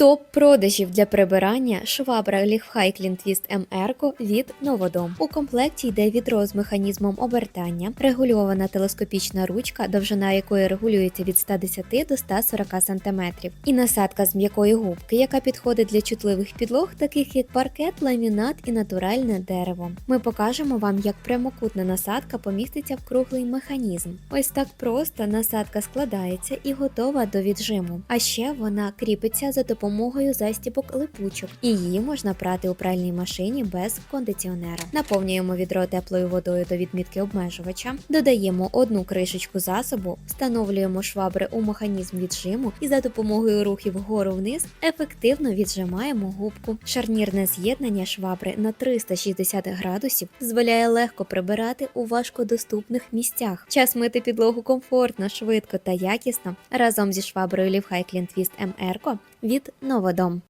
Топ продажів для прибирання швабра Ліфхай Клінтвіст МРКО від Новодом. У комплекті йде відро з механізмом обертання, регульована телескопічна ручка, довжина якої регулюється від 110 до 140 см, і насадка з м'якої губки, яка підходить для чутливих підлог, таких як паркет, ламінат і натуральне дерево. Ми покажемо вам, як прямокутна насадка поміститься в круглий механізм. Ось так просто насадка складається і готова до віджиму. А ще вона кріпиться за допомогою застібок липучок, і її можна прати у пральній машині без кондиціонера. Наповнюємо відро теплою водою до відмітки обмежувача, додаємо одну кришечку засобу, встановлюємо швабри у механізм віджиму і за допомогою рухів вгору-вниз ефективно віджимаємо губку. Шарнірне з'єднання швабри на 360 градусів дозволяє легко прибирати у важкодоступних місцях. Час мити підлогу комфортно, швидко та якісно разом зі шваброю Лівхай Клінтвіст МРКО від Новодом.